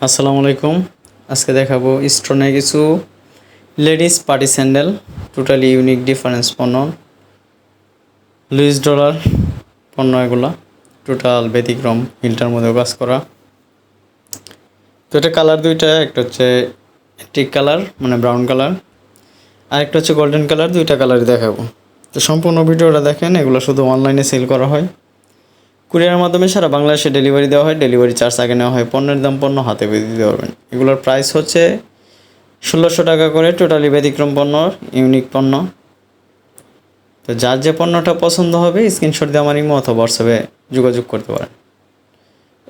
আসসালামু আলাইকুম। আজকে দেখাবো স্টোনে কিছু ladies party sandal totally unique difference পণ্য। লুইস ডলার পণ্য এগুলো টোটাল ব্যতিক্রম, হিলটার মধ্যে কাজ করা। তো এটা কালার দুইটা, একটা হচ্ছে টিক কালার মানে ব্রাউন কালার, আর একটা হচ্ছে গোল্ডেন কালার, দুইটা কালারই দেখাবো। তো সম্পূর্ণ ভিডিওটা দেখেন, এগুলো শুধু অনলাইনে সেল করা হয়। কুরিয়ারের মাধ্যমে সারা বাংলাদেশে ডেলিভারি দেওয়া হয় ডেলিভারি চার্জ আগে নেওয়া হয়, পণ্যের দাম পণ্য হাতে পেয়ে দিতে পারবেন। এগুলোর প্রাইস হচ্ছে ষোলোশো টাকা করে টোটালি ব্যতিক্রম পণ্য ইউনিক পণ্য। তো যার যে পণ্যটা পছন্দ হবে স্ক্রিনশট দিয়ে আমার ইমো অথবা হোয়াটসঅ্যাপে যোগাযোগ করতে পারেন।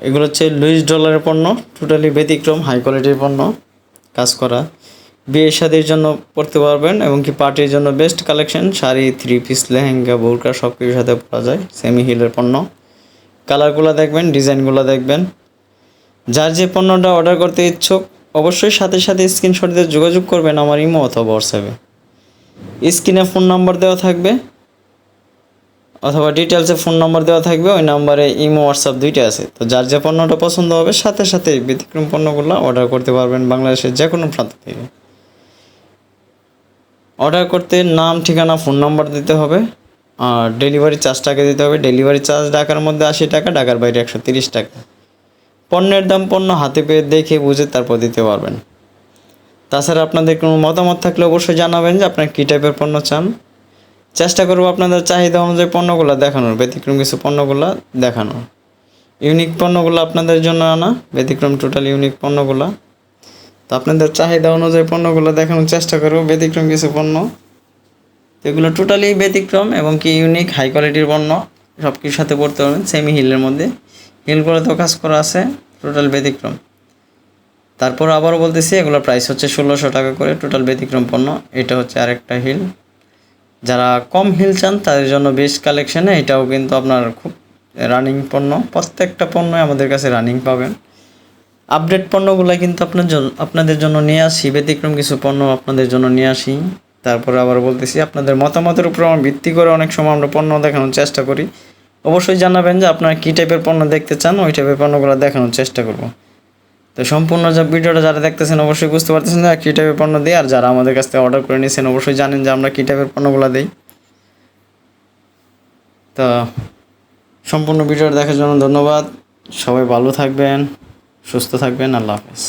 এগুলো হচ্ছে লুইস ডলারের পণ্য টোটালি ব্যতিক্রম হাই কোয়ালিটির পণ্য, কাজ করা। বিয়ে শাদির জন্য পড়তে পারবেন এবং কি পার্টির জন্য best collection sari three piece lehenga, বোরকা সব কিছুর সাথে পরা যায় সেমি হিলের পণ্য। কালারগুলো দেখবেন, ডিজাইনগুলো দেখবেন। যার যে পণ্যটা অর্ডার করতে ইচ্ছুক, অবশ্যই সাথে সাথে স্ক্রিনশট দিয়ে যোগাযোগ করবেন আমার ইমো অথবা হোয়াটসঅ্যাপে স্ক্রিনে ফোন নাম্বার দেওয়া থাকবে, অথবা ডিটেলসে ফোন নাম্বার দেওয়া থাকবে, ওই নাম্বারে ইমো হোয়াটসঅ্যাপ দুইটা আছে। তো যার যে পণ্যটা পছন্দ হবে, সাথে সাথে ব্যতিক্রম পণ্যগুলো অর্ডার করতে পারবেন বাংলাদেশের যে কোনো প্রান্ত থেকে। অর্ডার করতে নাম, ঠিকানা ফোন নাম্বার দিতে হবে। ডেলিভারি চার্জটাকে দিতে হবে। ডেলিভারি চার্জ ঢাকার মধ্যে আশি টাকা, ঢাকার বাইরে একশো তিরিশ টাকা। পণ্যের দাম পণ্য হাতে পেয়ে দেখে বুঝে তারপর দিতে পারবেন। তাছাড়া আপনাদের কোনো মতামত থাকলে অবশ্যই জানাবেন যে আপনার কী টাইপের পণ্য চান। চেষ্টা করব আপনাদের চাহিদা অনুযায়ী পণ্যগুলো দেখানোর, ব্যতিক্রম কিছু পণ্যগুলো দেখানোর। ইউনিক পণ্যগুলো আপনাদের জন্য আনা, ব্যতিক্রম টোটাল ইউনিক পণ্যগুলো। তো আপনাদের চাহিদা অনুযায়ী পণ্যগুলো দেখানোর চেষ্টা করব, ব্যতিক্রম কিছু পণ্য। তো এগুলো টোটালি ব্যতিক্রম এবং কি ইউনিক হাই কোয়ালিটির পণ্য সব কিছুর সাথে পড়তে পারবেন সেমি হিলের মধ্যে। হিলগুলোতেও কাজ করা আছে টোটাল ব্যতিক্রম। তারপর আবারও বলতেছি, এগুলোর প্রাইস হচ্ছে ষোলোশো টাকা করে টোটাল ব্যতিক্রম পণ্য। এটা হচ্ছে আরেকটা হিল যারা কম হিল চান, তাদের জন্য বেস্ট কালেকশানে এটাও কিন্তু আপনার খুব রানিং পণ্য। প্রত্যেকটা পণ্যই আমাদের কাছে রানিং পাবেন। আপডেট পণ্যগুলো কিন্তু আপনার জন্য আপনাদের জন্য নিয়ে আসি, ব্যতিক্রম কিছু পণ্য আপনাদের জন্য নিয়ে আসি। তারপরে আবার বলতেছি, আপনাদের মতামতের উপর আমার ভিত্তি করে অনেক সময় আমরা পণ্য দেখানোর চেষ্টা করি। অবশ্যই জানাবেন যে আপনারা কী টাইপের পণ্য দেখতে চান, ওই টাইপের পণ্যগুলো দেখানোর চেষ্টা করব। তো সম্পূর্ণ যে ভিডিওটা যারা দেখতেছেন, অবশ্যই বুঝতে পারতেছেন যে কী টাইপের পণ্য দিই, আর যারা আমাদের কাছ থেকে অর্ডার করে নিয়েছেন, অবশ্যই জানেন যে আমরা কী টাইপের পণ্যগুলো দিই। তো সম্পূর্ণ ভিডিওটা দেখার জন্য ধন্যবাদ। সবাই ভালো থাকবেন, সুস্থ থাকবেন, আল্লাহ হাফেজ।